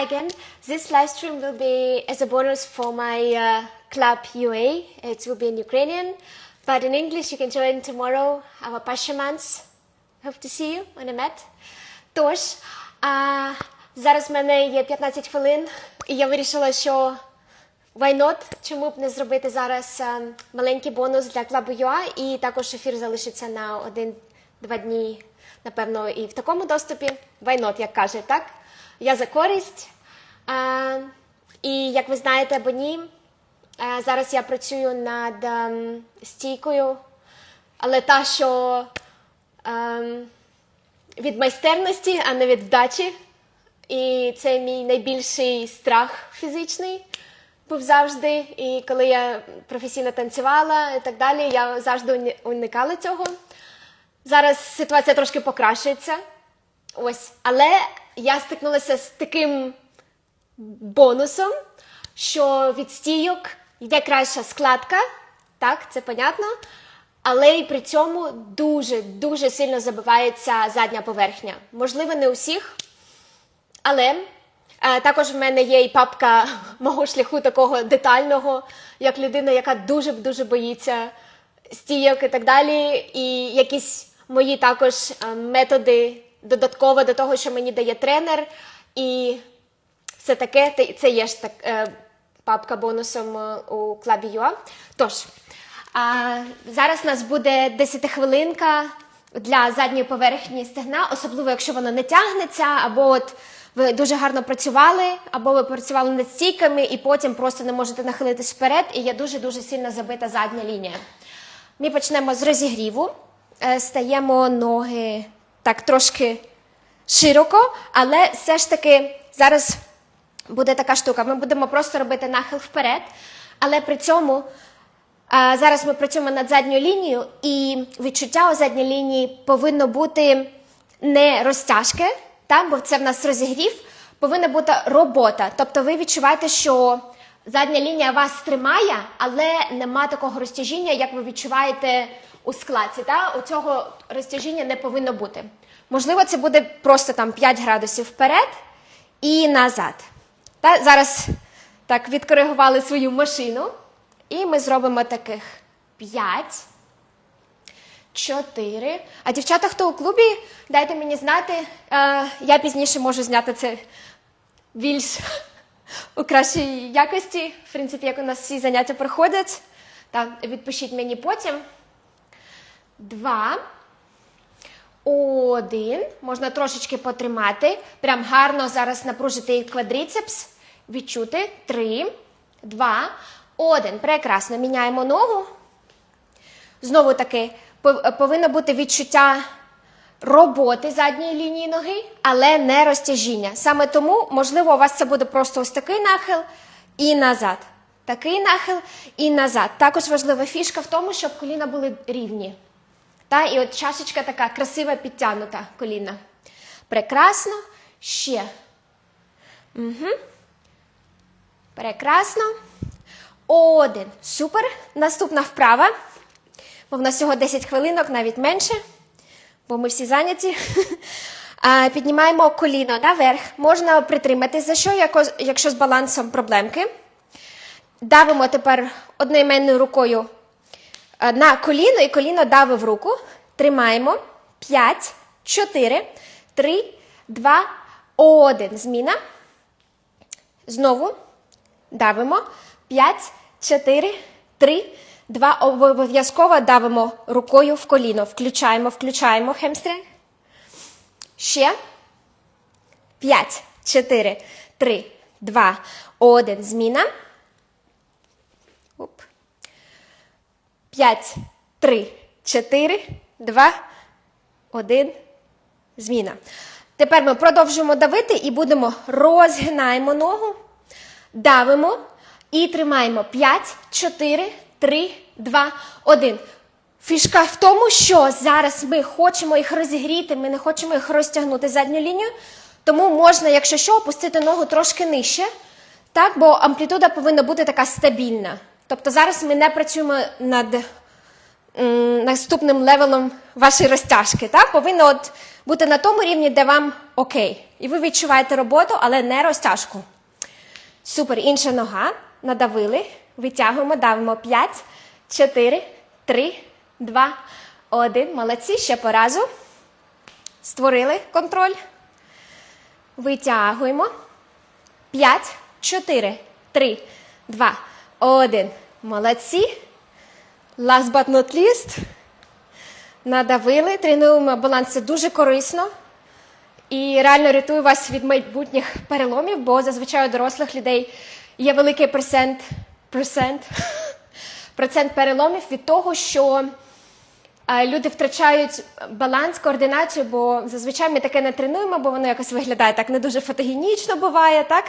Again, this live stream will be as a bonus for my uh, club UA. It will be in Ukrainian, but in English you can join tomorrow. Our Pashamans. Hope to see you when I met. Тож, а, зараз в мене є 15 хвилин, і я вирішила, що why not? Чому б не зробити зараз а, маленький бонус для клубу UA, і також ефір залишиться на один-два дні, напевно, і в такому доступі. Why not, як каже, так? Я за користь. І як ви знаєте або ні, зараз я працюю над ем, стійкою, але та, що ем, від майстерності, а не від вдачі. І це мій найбільший страх фізичний був завжди. І коли я професійно танцювала і так далі, я завжди уникала цього. Зараз ситуація трошки покращується. Ось, але я стикнулася з таким бонусом, що від стійок йде краща складка, так, це понятно. Але і при цьому дуже дуже сильно забивається задня поверхня. Можливо, не у всіх, але е, також в мене є і папка мого шляху такого детального, як людина, яка дуже дуже боїться стійок і так далі. І якісь мої також е, методи додатково до того, що мені дає тренер. І все таке, це є ж так, е, папка бонусом е, у клабі ЮА. Тож, а, зараз у нас буде 10-хвилинка для задньої поверхні стегна, особливо якщо воно не тягнеться, або от ви дуже гарно працювали, або ви працювали над стійками і потім просто не можете нахилитись вперед, і є дуже-дуже сильно забита задня лінія. Ми почнемо з розігріву. Е, Стаємо ноги так трошки широко, але все ж таки зараз буде така штука. Ми будемо просто робити нахил вперед, але при цьому зараз ми працюємо над задньою лінією, і відчуття у задній лінії повинно бути не розтяжке, так, бо це в нас розігрів, повинна бути робота. Тобто ви відчуваєте, що задня лінія вас тримає, але нема такого розтяжіння, як ви відчуваєте у складці. Так? У цього розтяжіння не повинно бути. Можливо, це буде просто там 5 градусів вперед і назад. Та, зараз так відкоригували свою машину. І ми зробимо таких 5, 4. А дівчата, хто у клубі, дайте мені знати. Е, я пізніше можу зняти це більш у кращій якості. В принципі, як у нас всі заняття проходять. Та, відпишіть мені потім. Два. Один. Можна трошечки потримати. Прям гарно зараз напружити квадріцепс. Відчути. Три, два, один. Прекрасно. Міняємо ногу. Знову таки, повинно бути відчуття роботи задньої лінії ноги, але не розтяжіння. Саме тому, можливо, у вас це буде просто ось такий нахил і назад. Такий нахил і назад. Також важлива фішка в тому, щоб коліна були рівні. Та, і от чашечка така красива підтягнута коліна. Прекрасно. Ще. Угу. Прекрасно. Один. Супер. Наступна вправа. Бо в нас всього 10 хвилинок, навіть менше, бо ми всі зайняті. Піднімаємо коліно наверх. Можна притриматись за що, якщо з балансом проблемки. Давимо тепер одноіменною рукою на коліно і коліно дави в руку. Тримаємо. 5, 4, 3, 2, 1. Зміна. Знову давимо. 5, 4, 3, 2. Обов'язково давимо рукою в коліно. Включаємо, включаємо хемстринг. Ще. 5, 4, 3, 2, 1. Зміна. Оп. 5, 3, 4, 2, 1. Зміна. Тепер ми продовжуємо давити і будемо розгинаємо ногу, давимо і тримаємо 5, 4, 3, 2, 1. Фішка в тому, що зараз ми хочемо їх розігріти, ми не хочемо їх розтягнути задню лінію, тому можна, якщо що, опустити ногу трошки нижче, так, бо амплітуда повинна бути така стабільна. Тобто зараз ми не працюємо над м, наступним левелом вашої розтяжки. Так? Повинно от бути на тому рівні, де вам окей. І ви відчуваєте роботу, але не розтяжку. Супер. Інша нога. Надавили. Витягуємо, давимо 5, 4, 3, 2, 1. Молодці. Ще по разу. Створили контроль. Витягуємо. 5, 4, 3, 2, 1. Молодці. Last but not least. Надавили. Тренуємо баланс. Це дуже корисно. І реально рятую вас від майбутніх переломів, бо зазвичай у дорослих людей є великий процент, процент, процент переломів від того, що е, люди втрачають баланс, координацію, бо зазвичай ми таке не тренуємо, бо воно якось виглядає так не дуже фотогенічно буває, так?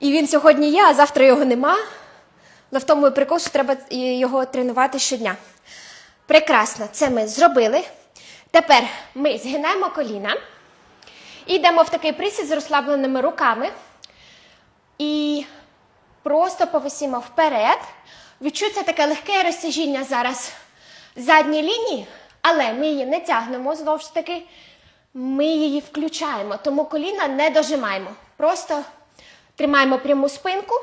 І він сьогодні є, а завтра його нема. Але в тому прикол, що треба його тренувати щодня. Прекрасно, це ми зробили. Тепер ми згинаємо коліна. Йдемо в такий присід з розслабленими руками. І просто повисімо вперед. Відчується таке легке розтяжіння зараз задньої лінії, але ми її не тягнемо знову ж таки. Ми її включаємо, тому коліна не дожимаємо. Просто тримаємо пряму спинку.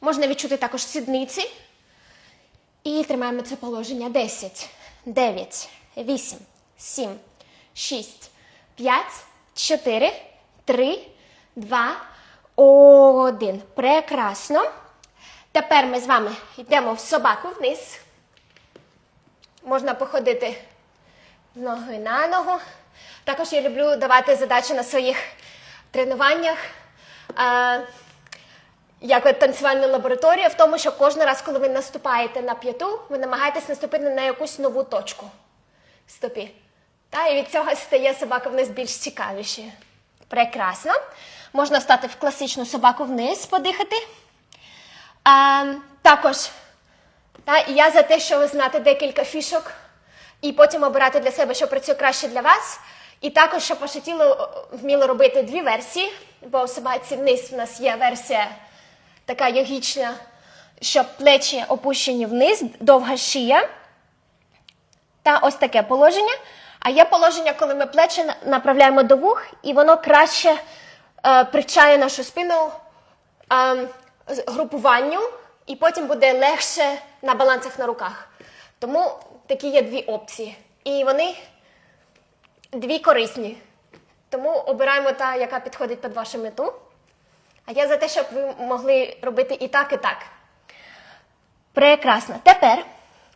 Можна відчути також сідниці. І тримаємо це положення 10, 9, 8, 7, 6, 5, 4, 3, 2, 1. Прекрасно. Тепер ми з вами йдемо в собаку вниз. Можна походити з ноги на ногу. Також я люблю давати задачі на своїх тренуваннях. Як танцювальна лабораторія, в тому, що кожен раз, коли ви наступаєте на п'яту, ви намагаєтесь наступити на якусь нову точку в стопі. Та, і від цього стає собака вниз більш цікавіше. Прекрасно. Можна стати в класичну собаку вниз, подихати. А, також та, я за те, щоб знати декілька фішок і потім обирати для себе, що працює краще для вас. І також, щоб ваше тіло вміло робити дві версії, бо у собаці вниз в нас є версія така йогічна, щоб плечі опущені вниз, довга шия. Та ось таке положення. А є положення, коли ми плечі направляємо до вух, і воно краще е, причає нашу спину е, групуванню, і потім буде легше на балансах на руках. Тому такі є дві опції. І вони дві корисні. Тому обираємо та, яка підходить під вашу мету. А я за те, щоб ви могли робити і так, і так. Прекрасно. Тепер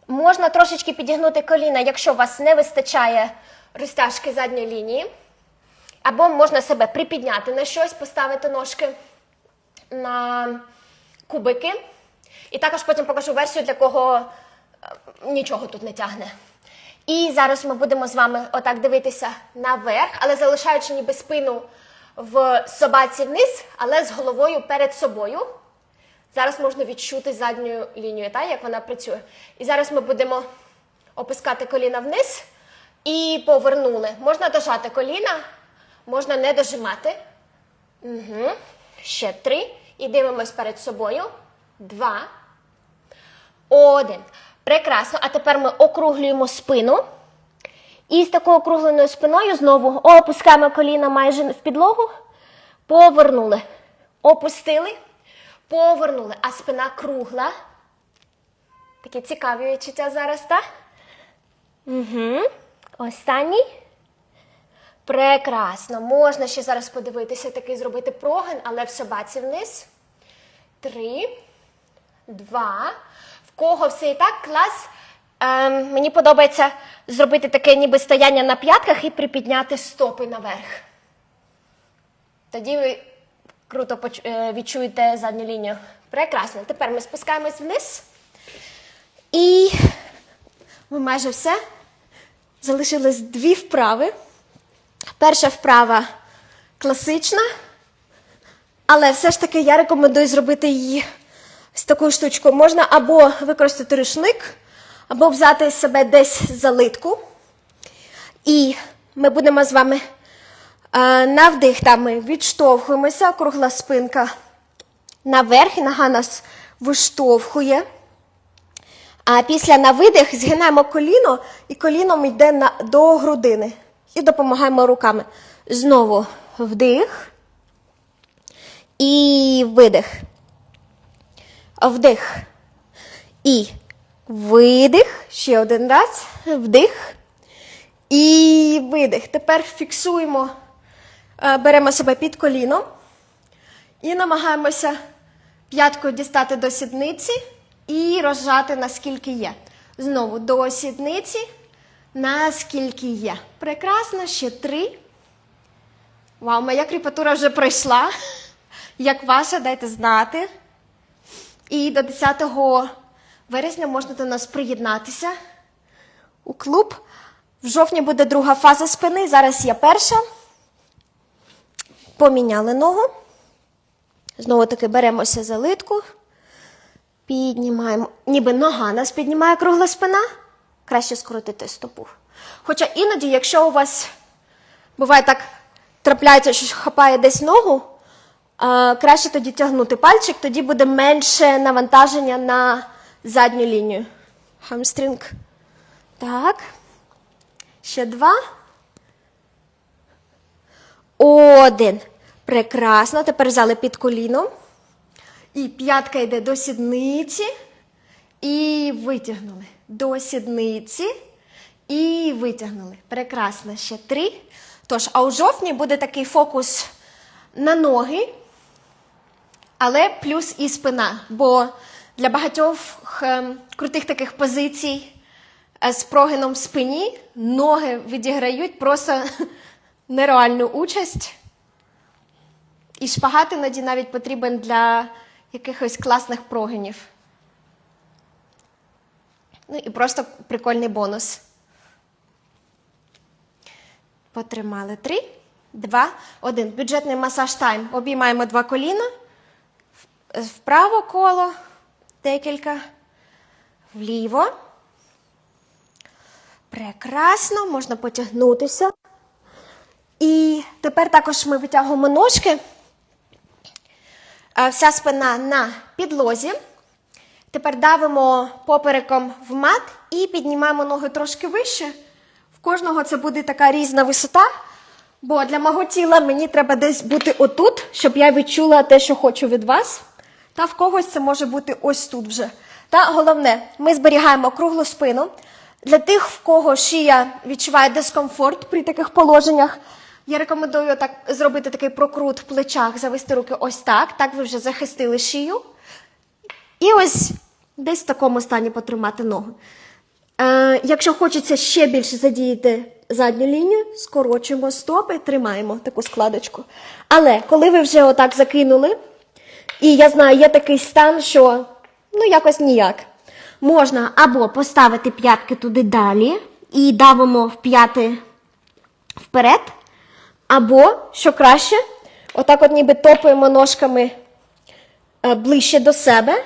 можна трошечки підігнути коліна, якщо у вас не вистачає розтяжки задньої лінії. Або можна себе припідняти на щось, поставити ножки на кубики. І також потім покажу версію, для кого е, нічого тут не тягне. І зараз ми будемо з вами отак дивитися наверх, але залишаючи ніби спину в собаці вниз, але з головою перед собою. Зараз можна відчути задню лінію, та, як вона працює. І зараз ми будемо опускати коліна вниз і повернули. Можна дожати коліна, можна не дожимати. Угу. Ще три. І дивимось перед собою. Два. Один. Прекрасно. А тепер ми округлюємо спину. І з такою округленою спиною знову опускаємо коліна майже в підлогу. Повернули. Опустили. Повернули. А спина кругла. Такі цікаві відчуття зараз, так? Угу. Останній. Прекрасно. Можна ще зараз подивитися, такий зробити прогин, але в собаці вниз. Три. Два. В кого все і так клас. Ем, мені подобається зробити таке ніби стояння на п'ятках і припідняти стопи наверх. Тоді ви круто е, відчуєте задню лінію. Прекрасно. Тепер ми спускаємось вниз. І ми майже все. Залишилось дві вправи. Перша вправа класична, але все ж таки я рекомендую зробити її з такою штучкою. Можна або використати рушник, або взяти себе десь за литку. І ми будемо з вами е, на там ми відштовхуємося, кругла спинка наверх, нога нас виштовхує. А після на видих згинаємо коліно і коліном йде на, до грудини. і допомагаємо руками. Знову вдих і видих. Вдих. І видих. Ще один раз. Вдих. І видих. Тепер фіксуємо, е, беремо себе під коліном і намагаємося п'яткою дістати до сідниці і розжати наскільки є. Знову до сідниці, наскільки є. Прекрасно, ще три. Вау, моя кріпатура вже пройшла. Як ваша, дайте знати. І до 10 вересня можна до нас приєднатися у клуб. В жовтні буде друга фаза спини. Зараз є перша. Поміняли ногу. Знову таки беремося за литку. Піднімаємо. Ніби нога нас піднімає кругла спина. Краще скоротити стопу. Хоча іноді, якщо у вас буває так, трапляється, що хапає десь ногу, краще тоді тягнути пальчик, тоді буде менше навантаження на задню лінію. Хамстрінг. Так. Ще два. Один. Прекрасно. Тепер взяли під коліном. І п'ятка йде до сідниці. І витягнули. До сідниці. І витягнули. Прекрасно. Ще три. Тож, а у жовтні буде такий фокус на ноги, але плюс і спина. Бо для багатьох ем, крутих таких позицій е, з прогином в спині ноги відіграють просто нереальну участь. І шпагат іноді навіть потрібен для якихось класних прогинів. Ну і просто прикольний бонус. Потримали три, два, один. Бюджетний масаж тайм. Обіймаємо два коліна. Вправо коло, декілька, вліво. Прекрасно, можна потягнутися. І тепер також ми витягуємо ножки. Е, Вся спина на підлозі. Тепер давимо попереком в мат і піднімаємо ноги трошки вище. В кожного це буде така різна висота. Бо для мого тіла мені треба десь бути отут, щоб я відчула те, що хочу від вас. Та в когось це може бути ось тут вже. Та головне, ми зберігаємо круглу спину. Для тих, в кого шия відчуває дискомфорт при таких положеннях, я рекомендую так зробити такий прокрут в плечах, завести руки ось так. Так ви вже захистили шию. І ось десь в такому стані потримати ногу. Е, якщо хочеться ще більше задіяти задню лінію, скорочуємо стопи, тримаємо таку складочку. Але коли ви вже отак закинули, і я знаю, є такий стан, що ну якось ніяк. Можна або поставити п'ятки туди далі і давимо в п'яти вперед, або, що краще, отак от ніби топаємо ножками е, ближче до себе,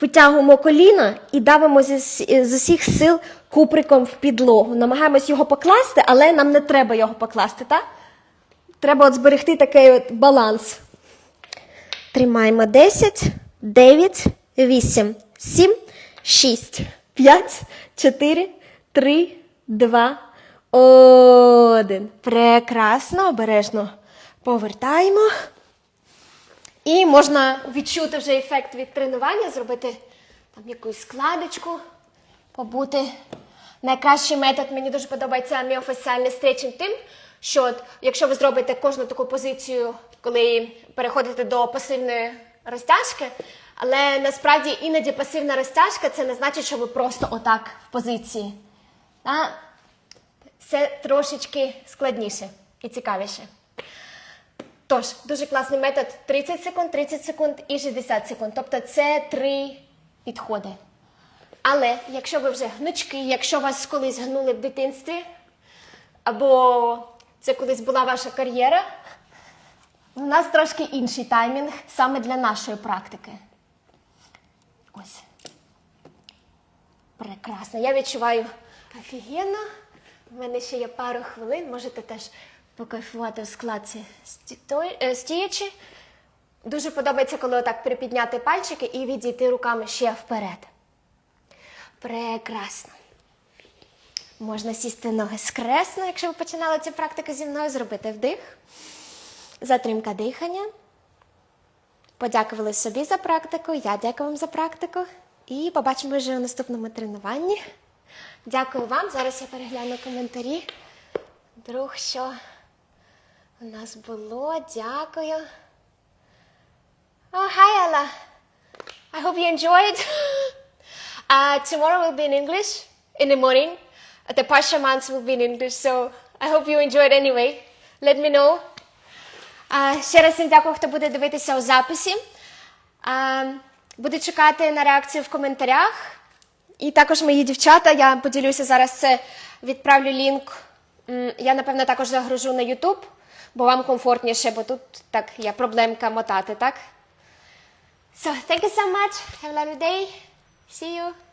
витягуємо коліна і давимо зі, з усіх сил куприком в підлогу. Намагаємось його покласти, але нам не треба його покласти, так? Треба от зберегти такий от баланс. Тримаємо 10, 9, 8, 7, 6, 5, 4, 3, 2, 1. Прекрасно, обережно повертаємо. І можна відчути вже ефект від тренування, зробити там якусь складочку, побути. Найкращий метод мені дуже подобається міофасціальний стретчинг тим, що от, якщо ви зробите кожну таку позицію, коли переходите до пасивної розтяжки, але насправді іноді пасивна розтяжка це не значить, що ви просто отак в позиції. Та? Все трошечки складніше і цікавіше. Тож, дуже класний метод 30 секунд, 30 секунд і 60 секунд. Тобто це три підходи. Але якщо ви вже гнучки, якщо вас колись гнули в дитинстві, або це колись була ваша кар'єра, у нас трошки інший таймінг саме для нашої практики. Ось. Прекрасно. Я відчуваю офігенно. У мене ще є пару хвилин, можете теж покайфувати в складці е, стоячи. Дуже подобається, коли отак припідняти пальчики і відійти руками ще вперед. Прекрасно. Можна сісти ноги скресно, якщо ви починали цю практику зі мною, зробити вдих, затримка дихання. Подякували собі за практику, я дякую вам за практику. І побачимо вже у наступному тренуванні. Дякую вам. Зараз я перегляну коментарі. Друг, що у нас було. Дякую. Oh, hi, Ella. I hope you enjoyed. Uh, tomorrow will be in English in the morning. The Pasha months will be in English, so I hope you enjoyed anyway. Let me know. А, ще раз дякую, хто буде дивитися у записі. Буду чекати на реакцію в коментарях. І також мої дівчата, я поділюся зараз це, відправлю лінк. Я, напевно, також загружу на YouTube, бо вам комфортніше, бо тут так є проблемка мотати, так? So, thank you so much. Have a lovely day. See you.